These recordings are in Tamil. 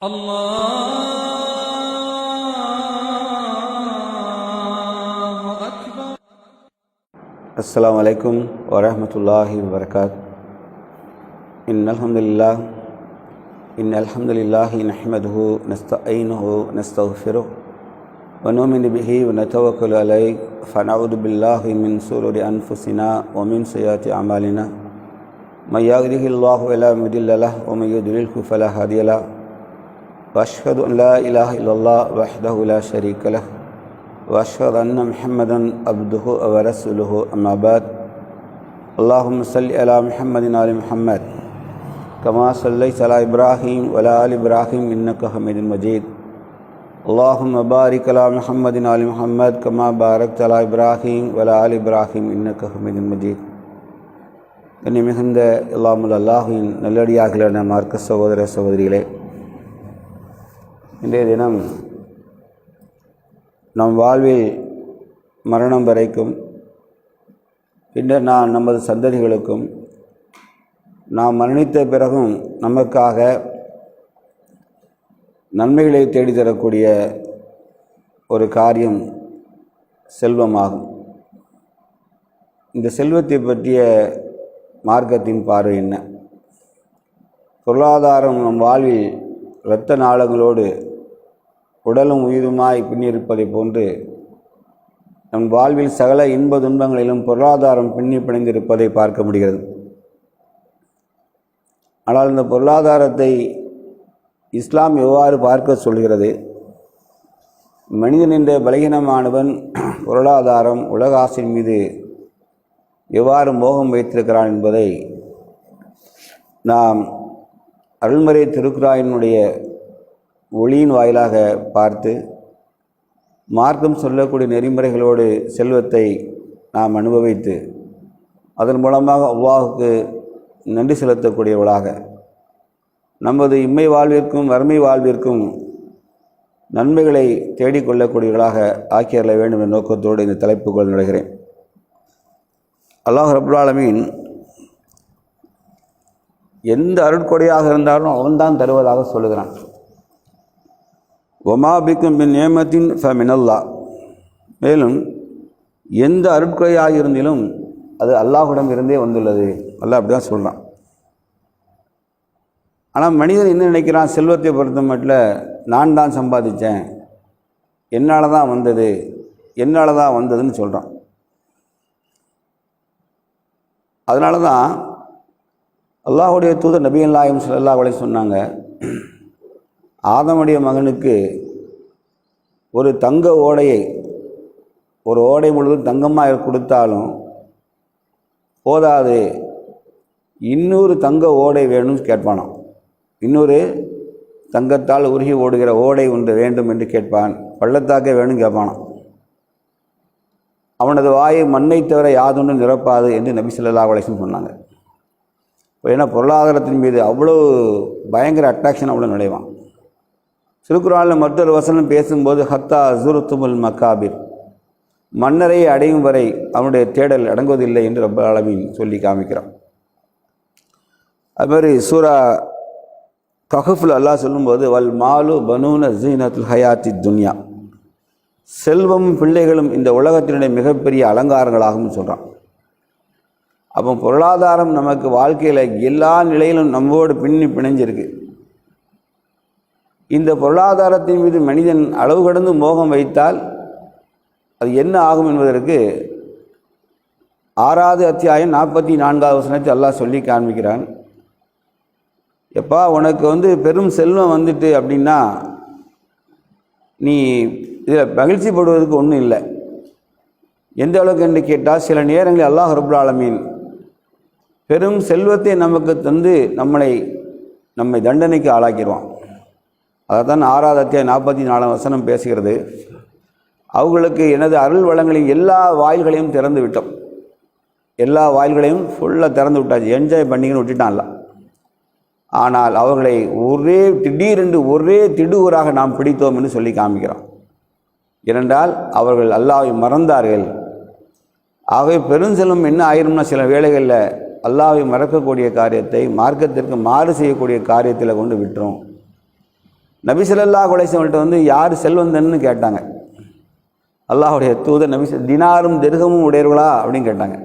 الله أكبر. السلام عليكم ورحمة الله وبركاته. إن الحمد لله إن الحمد لله نحمده نستعينه نستغفره ونؤمن به ونتوكل عليه فنعوذ بالله من شرور أنفسنا ومن سيئات أعمالنا. من يهده الله فلا مضل له ومن يضلله فلا هادي له. وأشهد أن لا إله إلا الله وحده لا شريك له وأشهد أن محمدا عبده ورسوله أما بعد. اللهم صل على محمد وعلى محمد كما صليت على إبراهيم وعلى آل إبراهيم إنك حميد مجيد. اللهم بارك على محمد وعلى محمد كما باركت على إبراهيم وعلى آل إبراهيم إنك حميد مجيد. கண்ணிமிகுந்த இல்லாமல் அல்லாஹின் நல்லடியாகிலான மார்க்க சகோதர சகோதரிகளே இன்றைய தினம் நம் வாழ்வில் மரணம் வரைக்கும் பின்னர் நான் நமது சந்ததிகளுக்கும் நாம் மரணித்த பிறகும் நமக்காக நன்மைகளை தேடித்தரக்கூடிய ஒரு காரியம் செல்வமாகும். இந்த செல்வத்தை பற்றிய மார்க்கத்தின் பார்வை என்ன? பொருளாதாரம் நம் வாழ்வில் இரத்த நாளங்களோடு உடலும் உயிருமாய் பின்னிருப்பதை போன்று நம் வாழ்வில் சகல இன்ப துன்பங்களிலும் பொருளாதாரம் பின்னி பிணைந்திருப்பதை பார்க்க முடிகிறது. ஆனால் இந்த பொருளாதாரத்தை இஸ்லாம் எவ்வாறு பார்க்க சொல்கிறது? மனிதன் என்ற பலகீனமானவன் பொருளாதாரம் உலக ஆசின் மீது எவ்வாறு மோகம் வைத்திருக்கிறான் என்பதை நாம் அருள்மறை திருக்குறாயினுடைய ஒளியின் வாயிலாக பார்த்து மார்க்கம் சொல்லக்கூடிய நெறிமுறைகளோடு செல்வத்தை நாம் அனுபவித்து அதன் மூலமாக அவ்வாவுக்கு நன்றி செலுத்தக்கூடியவளாக. நமது இம்மை வாழ்விற்கும் வறுமை வாழ்விற்கும் நன்மைகளை தேடிக்கொள்ளக்கூடியவர்களாக ஆக்கியறல வேண்டும் என்ற நோக்கத்தோடு இந்த தலைப்புகள் நுழைகிறேன். அல்லாஹ் ரபுல்லாலமீன் எந்த அருட்கொடையாக இருந்தாலும் அவன்தான் தருவதாக சொல்லுகிறான். ஒமாபிக்கும் பின் நியமத்தின் ஃபமினல்லா மேலும் எந்த அருட்கொலையாக இருந்திலும் அது அல்லாஹுடம் இருந்தே வந்துள்ளது. அல்லாஹ் அப்படி தான் சொல்கிறான் ஆனால் மனிதன் என்ன நினைக்கிறான்? செல்வத்தை பொறுத்த மட்டும் நான் தான் சம்பாதித்தேன் என்னால் தான் வந்தது? என்னால் தான் வந்ததுன்னு சொல்கிறான் அதனால தான் அல்லாஹுடைய தூதர் நபி அல்லாயும் சல்லா அலை சொன்னாங்க ஆதமுடைய மகனுக்கு ஒரு தங்க ஓடையை ஒரு ஓடை முழுவதும் தங்கமாக கொடுத்தாலும் போதாது. இன்னொரு தங்க ஓடை வேணும்னு கேட்பானாம். இன்னொரு தங்கத்தால் உருகி ஓடுகிற ஓடை ஒன்று வேண்டும் என்று கேட்பான். பள்ளத்தாக்கே வேணும் கேட்பானாம். அவனது வாயை மண்ணை தவிர யாதொன்றும் நிரப்பாது என்று நபி சொல்லா சொன்னாங்க. இப்போ ஏன்னா பொருளாதாரத்தின் மீது அவ்வளோ பயங்கர அட்ராக்ஷன் அவ்வளோ நுழைவான். திருக்குறானில் மற்றொரு வசனம் பேசும்போது ஹத்தா அசுருத்துமுல் மக்காபிர் மன்னரை அடையும் வரை அவனுடைய தேடல் அடங்குவதில்லை என்று ரொம்ப அளவின் சொல்லி காமிக்கிறான். அதுமாதிரி சூரா கஹஃபுல் அல்லாஹ் சொல்லும்போது வல் மாலு பனூன ஜீனத்துல் ஹயாத்தி துன்யா. செல்வம் பிள்ளைகளும் இந்த உலகத்தினுடைய மிகப்பெரிய அலங்காரங்களாகவும் சொல்கிறான் அப்போ பொருளாதாரம் நமக்கு வாழ்க்கையில் எல்லா நிலையிலும் நம்மோடு பின்னி பிணைஞ்சிருக்கு. இந்த பொருளாதாரத்தின் மீது மனிதன் அளவு கடந்து மோகம் வைத்தால் அது என்ன ஆகும் என்பதற்கு ஆறாவது அத்தியாயம் நாற்பத்தி நான்காவது வசனத்தை அல்லாஹ் சொல்லி காண்பிக்கிறான். எப்பா உனக்கு வந்து பெரும் செல்வம் வந்துட்டு அப்படின்னா நீ இதில் மகிழ்ச்சி படுவதற்கு ஒன்றும் இல்லை. எந்த அளவுக்கு என்று கேட்டால் சில நேரங்களில் அல்லாஹ் ரபுல் ஆலமீன் பெரும் செல்வத்தை நமக்கு தந்து நம்மளை நம்மை தண்டனைக்கு ஆளாக்கிடுவான். அதைத்தான் தான் ஆறாவது அத்தியாயம் நாற்பத்தி நாலாம் வசனம் பேசுகிறது. அவங்களுக்கு எனது அருள் வளங்களின் எல்லா வாயில்களையும் திறந்து விட்டோம். எல்லா வாயில்களையும் ஃபுல்லாக திறந்து விட்டாச்சு. என்ஜாய் பண்ணிங்கன்னு விட்டுட்டான்ல. ஆனால் அவர்களை ஒரே திடீரென்று ஒரே திடுவராக நாம் பிடித்தோம் என்று சொல்லி காமிக்கிறோம். ஏனென்றால் அவர்கள் அல்லாவை மறந்தார்கள். ஆகவே பெருஞ்செல்வம் என்ன ஆயிரும்னா சில வேளைகளில் அல்லாவை மறக்கக்கூடிய காரியத்தை மார்க்கத்திற்கு மாறு செய்யக்கூடிய காரியத்தில் கொண்டு விட்டுரும். நபிசல்லா ஸல்லல்லாஹு வந்து யார் செல்வந்தன்னு கேட்டாங்க. அல்லாஹுடைய தூதர் நபி தினாரும் திருகமும் உடையவர்களா அப்படின்னு கேட்டாங்க.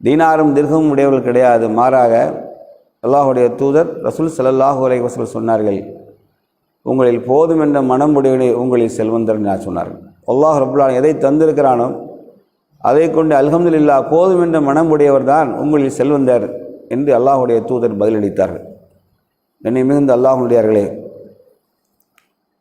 தீனாரும் திருகமும் உடையவர்கள் கிடையாது. மாறாக அல்லாஹுடைய தூதர் ரசூல் ஸல்லல்லாஹு அலைஹி வசூல் சொன்னார்கள் உங்களில் போதும் என்ற மனம் உங்களில் செல்வந்தர் நான் சொன்னார்கள். அல்லாஹ் ரபுல்லான் எதை தந்திருக்கிறானோ அதை கொண்டு அல்ஹம்துலில்லாஹ் போதும் என்ற மனமுடையவர் தான் உங்களில் செல்வந்தர் என்று அல்லாஹுடைய தூதர் பதிலளித்தார்கள். என்னை மிகுந்த அல்லாஹுடையார்களே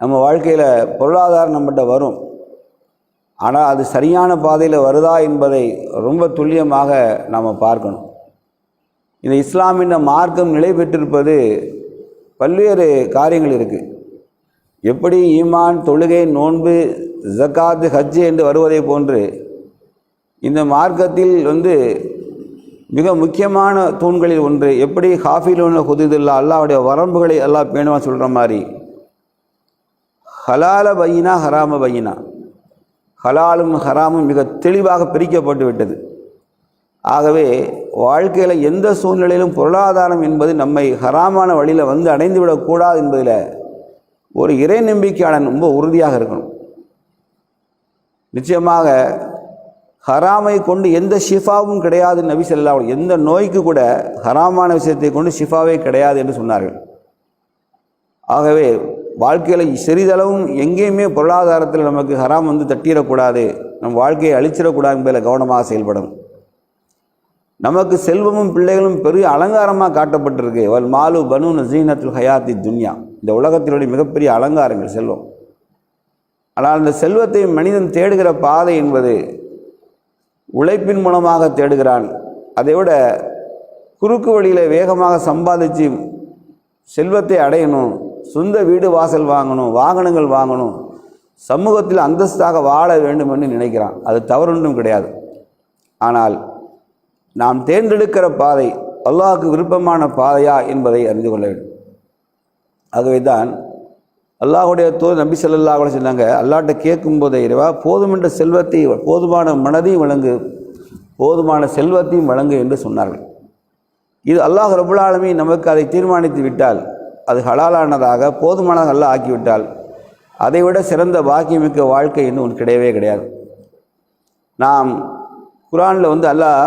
நம்ம வாழ்க்கையில் பொருளாதாரம் நம்மகிட்ட வரும். ஆனால் அது சரியான பாதையில் வருதா என்பதை ரொம்ப துல்லியமாக நாம் பார்க்கணும். இந்த இஸ்லாமின் மார்க்கம் நிலை பெற்றிருப்பது பல்வேறு காரியங்கள் இருக்குது எப்படி ஈமான் தொழுகை நோன்பு ஜக்காத்து ஹஜ்ஜு என்று வருவதை போன்று இந்த மார்க்கத்தில் வந்து மிக முக்கியமான தூண்களில் ஒன்று எப்படி ஹாஃபிலோன ஹுதுதில்லா அல்லாவுடைய வரம்புகளை எல்லாம் பேணுவான் சொல்கிற மாதிரி ஹலால பையினா ஹராம பையினா. ஹலாலும் ஹராமும் மிக தெளிவாக பிரிக்கப்பட்டு விட்டது. ஆகவே வாழ்க்கையில் எந்த சூழ்நிலையிலும் பொருளாதாரம் என்பது நம்மை ஹராமான வழியில் வந்து அடைந்து விடக்கூடாது என்பதில் ஒரு இறை நம்பிக்கையாளன் ரொம்ப உறுதியாக இருக்கணும். நிச்சயமாக ஹராமை கொண்டு எந்த ஷிஃபாவும் கிடையாது நபி ஸல்லல்லாஹு எந்த நோய்க்கு கூட ஹராமான விஷயத்தை கொண்டு ஷிஃபாவே கிடையாது என்று சொன்னார்கள். ஆகவே வாழ்க்கையில் சிறிதளவும் எங்கேயுமே பொருளாதாரத்தில் நமக்கு ஹராம் வந்து தட்டிடக்கூடாது. நம் வாழ்க்கையை அழிச்சிடக்கூடாது என்பதில் கவனமாக செயல்படும் நமக்கு செல்வமும் பிள்ளைகளும் பெரிய அலங்காரமாக காட்டப்பட்டிருக்கு. வல் மாலு பனு நசீனத்துல் ஹயாத்தி துன்யா. இந்த உலகத்தினுடைய மிகப்பெரிய அலங்காரங்கள் செல்வம். ஆனால் அந்த செல்வத்தை மனிதன் தேடுகிற பாதை என்பது உழைப்பின் மூலமாக தேடுகிறான். அதை விட குறுக்கு வழியில் வேகமாக சம்பாதிச்சு செல்வத்தை அடையணும். சொந்த வீடு வாசல் வாங்கணும் வாகனங்கள் வாங்கணும் சமூகத்தில் அந்தஸ்தாக வாழ வேண்டும் என்று நினைக்கிறான். அது தவறொன்றும் கிடையாது. ஆனால் நாம் தேர்ந்தெடுக்கிற பாதை அல்லாஹுக்கு விருப்பமான பாதையா என்பதை அறிந்து கொள்ள வேண்டும். ஆகவே தான் அல்லாஹுடைய தோல் நம்பி ஸல்லல்லாஹு கூட சொன்னாங்க கேட்கும் போதே இறைவா போதுமென்ற செல்வத்தை போதுமான மனதையும் வழங்கு போதுமான செல்வத்தையும் வழங்கு என்று சொன்னார்கள். இது அல்லாஹ் ரபுல் நமக்கு அதை தீர்மானித்து விட்டால் அது ஹலாலானதாக போதுமானதாக அல்லாஹ் ஆக்கிவிட்டால் அதைவிட சிறந்த பாக்கியமிக்க வாழ்க்கை இன்னும் ஒன்று கிடையவே கிடையாது. நாம் குரானில் வந்து அல்லாஹ்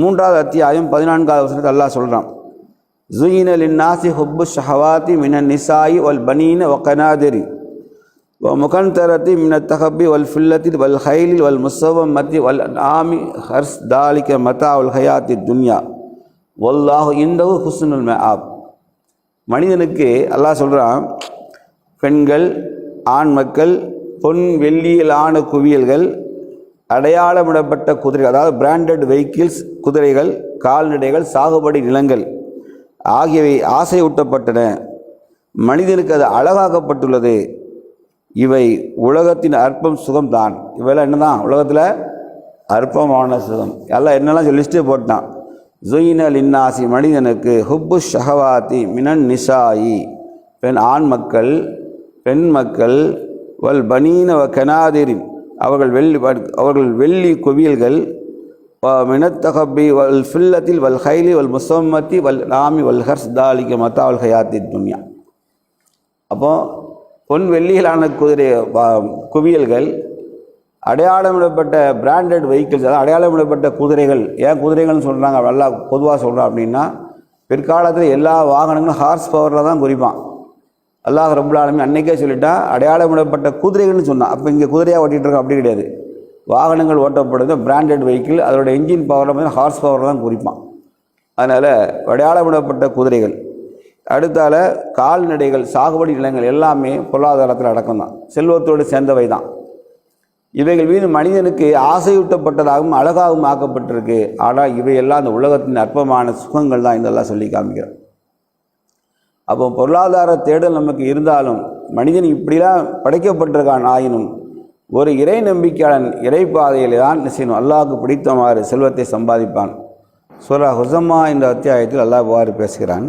மூன்றாவது அத்தியாயம் பதினான்காவது வசனத்தில் அல்லாஹ் சொல்கிறான் ஜுயின லின்னாசி ஹுப்பு ஷஹவாத்தி மின நிசாயி வல் பனீன ஒக்கனாதிரி வ முகந்தரத்தி மின தஹபி வல் ஃபில்லத்தி வல் ஹைலி வல் முசவம் மத்தி வல் ஆமி ஹர்ஸ் தாலிக்க மதா உல் ஹயாத்தி துன்யா. வல்லாஹு இந்தவு ஹுஸ்னுல் ஆப் மனிதனுக்கு அல்லாஹ் சொல்கிறான் பெண்கள் ஆண் மக்கள் பொன் வெள்ளியிலான குவியல்கள் அடையாளமிடப்பட்ட குதிரைகள் அதாவது பிராண்டட் வெஹிக்கிள்ஸ் குதிரைகள் கால்நடைகள் சாகுபடி நிலங்கள் ஆகியவை ஆசையூட்டப்பட்டன. மனிதனுக்கு அது அழகாக்கப்பட்டுள்ளது. இவை உலகத்தின் அற்பம் சுகம்தான். இவையெல்லாம் என்னதான்? உலகத்தில் அற்பமான சுகம். எல்லாம் என்னெல்லாம் சொல்லி லிஸ்ட்டே போட்டான்? ஜுயின லின்னாசி மனிதனுக்கு ஹுப்பு ஷஹவாத்தி மினன் நிசாயி பெண் ஆண் மக்கள் பெண் மக்கள் வல் பனீன கனாதிரின் அவர்கள் வெள்ளி அவர்கள் வெள்ளி குவியல்கள் மினத்தகபி வல் ஃபில்லத்தில் வல் ஹைலி வல் முசம்மத்தி வல் நாமி வல் ஹர்ஸ் தாலிக மத்தா வல் ஹயாத்தி துன்யா. அப்போ பொன் வெள்ளியிலான குதிரை குவியல்கள் அடையாளமிடப்பட்ட பிராண்டட் வெஹிக்கிள்ஸ் அதாவது அடையாளமிடப்பட்ட குதிரைகள். ஏன் குதிரைகள்னு சொல்கிறாங்க நல்லா பொதுவாக சொல்கிறோம் அப்படின்னா பிற்காலத்தில் எல்லா வாகனங்களும் ஹார்ஸ் பவரில் தான் குறிப்பான் அல்லாஹ் ரபுல் அன்றைக்கே அன்னைக்கே சொல்லிட்டா அடையாளமிடப்பட்ட குதிரைகள்னு சொன்னான் அப்போ இங்கே குதிரையாக ஓட்டிகிட்டு இருக்கோம் அப்படி கிடையாது. வாகனங்கள் ஓட்டப்படுது பிராண்டட் வெஹிக்கிள் அதோட என்ஜின் பவரில் வந்து ஹார்ஸ் பவரில் தான் குறிப்பான் அதனால் அடையாளமிடப்பட்ட குதிரைகள். அடுத்தால கால்நடைகள் சாகுபடி நிலங்கள் எல்லாமே பொருளாதாரத்தில் அடக்கம் தான் செல்வத்தோடு சேர்ந்தவை தான் இவைகள் மீது மனிதனுக்கு ஆசையூட்டப்பட்டதாகவும் அழகாகவும் ஆக்கப்பட்டிருக்கு. ஆனால் இவையெல்லாம் அந்த உலகத்தின் அற்பமான சுகங்கள் தான் இதெல்லாம் சொல்லி காமிக்கிறோம் அப்போ பொருளாதார தேடல் நமக்கு இருந்தாலும் மனிதன் இப்படிலாம் படைக்கப்பட்டிருக்கான் ஆயினும் ஒரு இறை நம்பிக்கையாளன் இறைப்பாதையில் தான் செய்யணும் அல்லாவுக்கு பிடித்தமாறு செல்வத்தை சம்பாதிப்பான். சூரா ஹுசம்மா என்ற அத்தியாயத்தில் அல்லாஹ் இவ்வாறு பேசுகிறான்.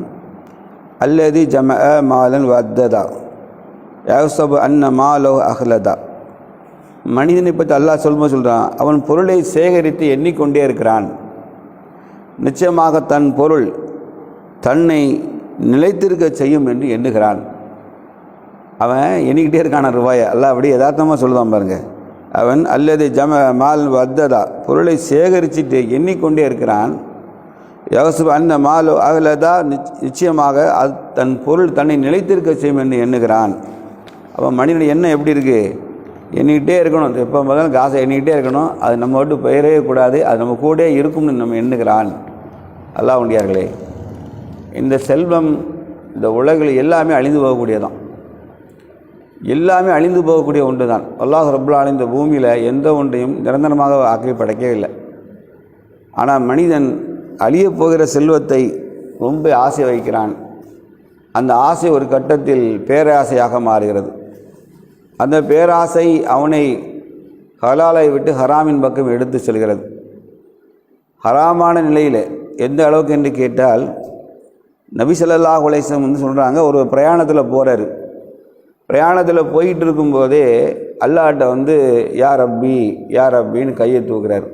அல்லதி ஜம மாலன் வத்ததா யஹ்சபு அன்ன மாலோ அஹ்லதா. மனிதனை பற்றி அல்லாஹ் சொல்லும்போது சொல்கிறான் அவன் பொருளை சேகரித்து எண்ணிக்கொண்டே இருக்கிறான். நிச்சயமாக தன் பொருள் தன்னை நிலைத்திருக்க செய்யும் என்று எண்ணுகிறான். அவன் எண்ணிக்கிட்டே இருக்கான ரூபாயை அல்லாஹ் அப்படி யதார்த்தமாக சொல்லுவான் பாருங்க. அவன் அல்லது ஜம மால் வத்ததா பொருளை சேகரிச்சுட்டு எண்ணிக்கொண்டே இருக்கிறான். யோசு அந்த மாலு அகலதா நிச்சயமாக அது தன் பொருள் தன்னை நிலைத்திருக்க செய்யும் என்று எண்ணுகிறான். அவன் மனிதன் எண்ணம் எப்படி இருக்குது எண்ணிக்கிட்டே இருக்கணும். எப்போ பார்த்தாலும் காசை எண்ணிக்கிட்டே இருக்கணும். அது நம்ம விட்டு பெயரவே கூடாது. அது நம்ம கூட இருக்கும்னு நம்ம எண்ணுகிறான் அல்லாஹ் உண்டியார்களே இந்த செல்வம் இந்த உலகில் எல்லாமே அழிந்து போகக்கூடியதான் எல்லாமே அழிந்து போகக்கூடிய ஒன்று தான் அல்லாஹ் ரபுல்லாலும் இந்த பூமியில் எந்த ஒன்றையும் நிரந்தரமாக ஆக்கி படைக்கவே இல்லை ஆனால் மனிதன் அழியப் போகிற செல்வத்தை ரொம்ப ஆசை வைக்கிறான். அந்த ஆசை ஒரு கட்டத்தில் பேராசையாக மாறுகிறது. அந்த பேராசை அவனை ஹலாலை விட்டு ஹராமின் பக்கம் எடுத்து செல்கிறது. ஹராமான நிலையில் எந்த அளவுக்கு என்று கேட்டால் நபி ஸல்லல்லாஹு வந்து சொல்கிறாங்க ஒரு பிரயாணத்தில் போகிறாரு பிரயாணத்தில் போயிட்டு இருக்கும்போதே அல்லாட்ட வந்து யார் அப்பி யார் அப்பின்னு கையை தூக்குறாரு.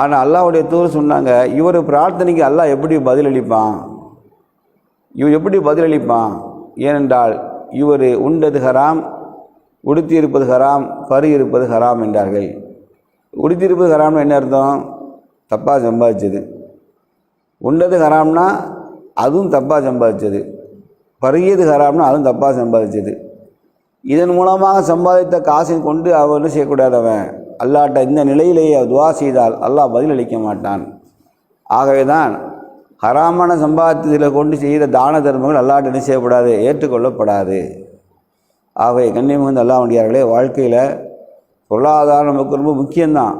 ஆனால் அல்லாவுடைய தூர் சொன்னாங்க இவர் பிரார்த்தனைக்கு அல்லாஹ் எப்படி பதிலளிப்பான்? இவர் எப்படி பதிலளிப்பான்? ஏனென்றால் இவர் உண்டது ஹராம் உடுத்தியிருப்பது ஹராம் பரு இருப்பது ஹராம் என்றார்கள். உடுத்தியிருப்பது ஹராம்னு என்ன அர்த்தம்? தப்பாக சம்பாதிச்சது. உண்டது ஹராம்னா அதுவும் தப்பாக சம்பாதிச்சது. பருகியது ஹராம்னா அதுவும் தப்பாக சம்பாதிச்சது. இதன் மூலமாக சம்பாதித்த காசை கொண்டு அவன் என்ன செய்யக்கூடாது அவன் அல்லாட்ட இந்த நிலையிலேயே துவா செய்தால் அல்லாஹ் பதிலளிக்க மாட்டான். ஆகவே தான் ஹராமான சம்பாதித்ததில் கொண்டு செய்கிற தான தர்மங்கள் அல்லாட்ட என்ன செய்யப்படாது? ஏற்றுக்கொள்ளப்படாது. ஆகவே கண்ணியமிகுந்த அல்லா வண்டியார்களே வாழ்க்கையில் பொருளாதாரம் நமக்கு ரொம்ப முக்கியம்தான்.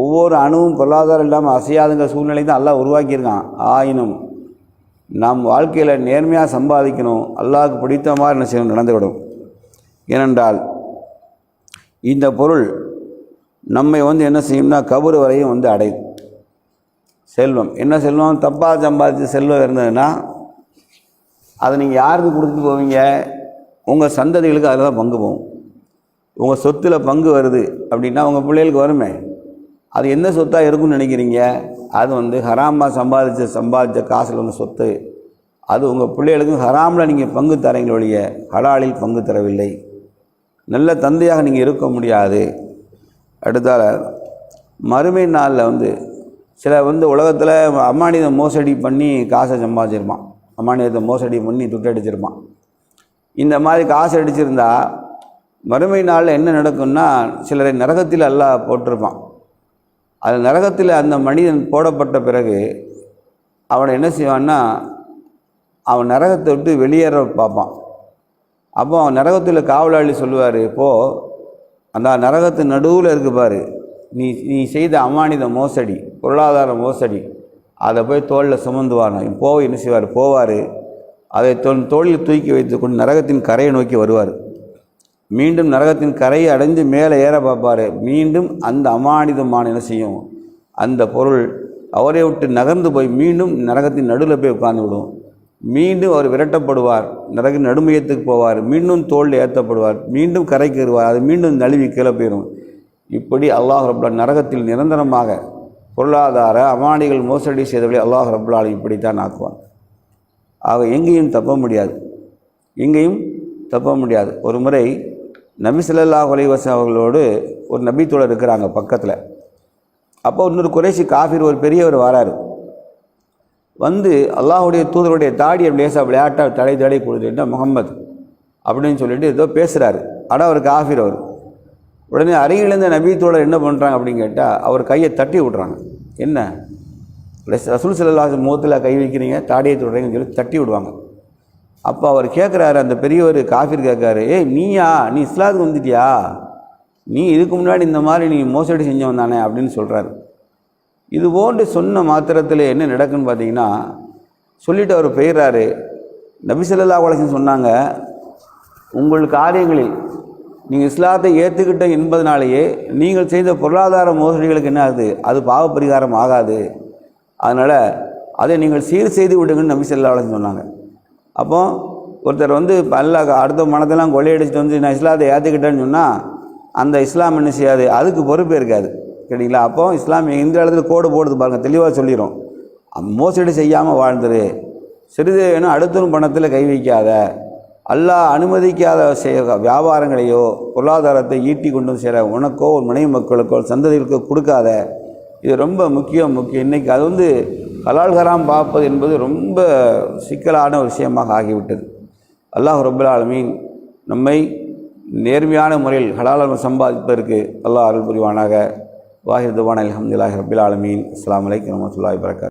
ஒவ்வொரு அணுவும் பொருளாதாரம் இல்லாமல் அசையாதுங்கிற சூழ்நிலை தான் அல்லாஹ் உருவாக்கியிருக்கான். ஆயினும் நம் வாழ்க்கையில் நேர்மையாக சம்பாதிக்கணும் அல்லாவுக்கு பிடித்த மாதிரி என்ன செய்யணும் நடந்துவிடும் ஏனென்றால் இந்த பொருள் நம்மை வந்து என்ன செய்யும்னா கபறு வரையும் வந்து அடையும். செல்வம். என்ன செல்வம்? தப்பாக சம்பாதிச்சு செல்வம் இருந்ததுன்னா அதை நீங்கள் யாருக்கு கொடுத்துட்டு போவீங்க? உங்கள் சந்ததிகளுக்கு அதில் தான் பங்கு போகும். உங்கள் சொத்தில் பங்கு வருது அப்படின்னா உங்கள் பிள்ளைகளுக்கு வருமே. அது எந்த சொத்தாக இருக்கும்னு நினைக்கிறீங்க? அது வந்து ஹராமாக சம்பாதிச்ச சம்பாதிச்ச காசில் உள்ள சொத்து. அது உங்கள் பிள்ளைகளுக்கும் ஹராமில் நீங்கள் பங்கு தரீங்க ஒழிய ஹலாலில் பங்கு தரவில்லை. நல்ல தந்தையாக நீங்கள் இருக்க முடியாது. அடுத்தால மறுமை நாளில் வந்து சில வந்து உலகத்தில் அம்மானியத்தை மோசடி பண்ணி காசை சம்பாதிச்சிருப்பான். அம்மானியத்தை மோசடி பண்ணி துட்டடிச்சிருப்பான். இந்த மாதிரி காசு அடிச்சிருந்தா மறுமை நாளில் என்ன நடக்கும்னா சிலரை நரகத்தில் அல்லாஹ் போட்டிருப்பான். அது நரகத்தில் அந்த மனிதன் போடப்பட்ட பிறகு அவனை என்ன செய்வான்னா அவன் நரகத்தை விட்டு வெளியேற பார்ப்பான். அப்போ அவன் நரகத்தில் காவலாளி சொல்லுவார் இப்போ அந்த நரகத்து நடுவில் இருக்கு பாரு. நீ நீ செய்த அமானித மோசடி பொருளாதார மோசடி அதை போய் தோளில் சுமந்துவானோ போய் என்ன செய்வார்? போவார். அதை தோல் தோளில் தூக்கி வைத்துக்கொண்டு நரகத்தின் கரையை நோக்கி வருவார். மீண்டும் நரகத்தின் கரையை அடைந்து மேலே ஏற பார்ப்பார். மீண்டும் அந்த அமானிதமான என்ன செய்யும்? அந்த பொருள் அவரை விட்டு நகர்ந்து போய் மீண்டும் நரகத்தின் நடுவில் போய் உட்கார்ந்து விடும். மீண்டும் அவர் விரட்டப்படுவார். நரக நடுமையத்துக்கு போவார். மீண்டும் தோளில் ஏற்றப்படுவார். மீண்டும் கரைக்கு வருவார். அது மீண்டும் நழுவி கீழே போயிடும். இப்படி அல்லாஹ் ரப்லா நரகத்தில் நிரந்தரமாக பொருளாதார அமானிகள் மோசடி செய்தவழி அல்லாஹ் ரப்லாலும் இப்படித்தான் ஆக்குவான். ஆக எங்கேயும் தப்ப முடியாது. எங்கேயும் தப்ப முடியாது. ஒரு முறை நபி ஸல்லல்லாஹு அலைஹி அவர்களோடு ஒரு நபித்தோழர் இருக்கிறாங்க பக்கத்தில். அப்போ இன்னொரு குறைசி காஃபிர் ஒரு பெரியவர் வராரு. வந்து அல்லாஹ்வுடைய தூதருடைய தாடி அப்படி லேசாக தடை தடை கொடுத்துட்டு முகம்மது? அப்படின்னு சொல்லிட்டு ஏதோ பேசுகிறாரு ஆனால் அவர் காஃபிர் அவர். உடனே அருகிலிருந்த தோழர் என்ன பண்ணுறாங்க அப்படின்னு கேட்டால் அவர் கையை தட்டி விட்றாங்க. என்ன? ரசூல் சல்லாஹ் முகத்தில் கை வைக்கிறீங்க தாடியை தொடுறீங்கன்னு சொல்லி தட்டி விடுவாங்க. அப்போ அவர் கேட்குறாரு அந்த பெரியவர் காஃபிர் கேட்குறாரு ஏய் நீயா? நீ இஸ்லாத்துக்கு வந்துட்டியா? நீ இதுக்கு முன்னாடி இந்த மாதிரி நீ மோசடி செஞ்சவன் தானே? அப்படின்னு சொல்கிறாரு இது போன்று சொன்ன மாத்திரத்தில் என்ன நடக்குன்னு பார்த்தீங்கன்னா சொல்லிட்டு அவர் போயிடுறாரு. நபி ஸல்லல்லாஹு சொன்னாங்க உங்கள் காரியங்களில் நீங்கள் இஸ்லாத்தை ஏற்றுக்கிட்ட என்பதனாலேயே நீங்கள் செய்த பொருளாதார மோசடிகளுக்கு என்ன ஆகுது? அது பாவ பரிகாரம் ஆகாது. அதனால் அதை நீங்கள் சீர் செய்து விடுங்கன்னு நம்பி ஸல்லல்லாஹு சொன்னாங்க. அப்போ ஒருத்தர் வந்து அல்ல அடுத்த மனத்தெல்லாம் கொள்ளையடிச்சிட்டு வந்து நான் இஸ்லாத்தை ஏற்றுக்கிட்டேன்னு சொன்னால் அந்த இஸ்லாம் என்ன செய்யாது? அதுக்கு பொறுப்பே இருக்காது. சரிங்களா அப்போ இஸ்லாம் இந்த இடத்துல கோடு போடுது பாருங்கள் தெளிவாக சொல்லிடும் மோசடி செய்யாமல் வாழ்ந்துரு. சிறிது வேணும் அடுத்தவன் பணத்தில் கை வைக்காத. அல்லா அனுமதிக்காத செய்ய வியாபாரங்களையோ பொருளாதாரத்தை ஈட்டி கொண்டு சேர உனக்கோ உன் மனைவி மக்களுக்கோ சந்ததிகளுக்கோ கொடுக்காத. இது ரொம்ப முக்கியம் முக்கியம். இன்றைக்கி அது வந்து ஹலால் ஹராம் பார்ப்பது என்பது ரொம்ப சிக்கலான ஒரு விஷயமாக ஆகிவிட்டது. அல்லாஹ் ரபுல் ஆலமீன் நம்மை நேர்மையான முறையில் ஹலால் சம்பாதிப்பதற்கு அல்லாஹ் அருள் புரிவானாக. வாஹிர் துவான் அலமதுல்லாஹி ரபில் ஆலமீன். அஸ்லாம் வலைக்கம் வரமத்துல்லாஹ் வரகாத்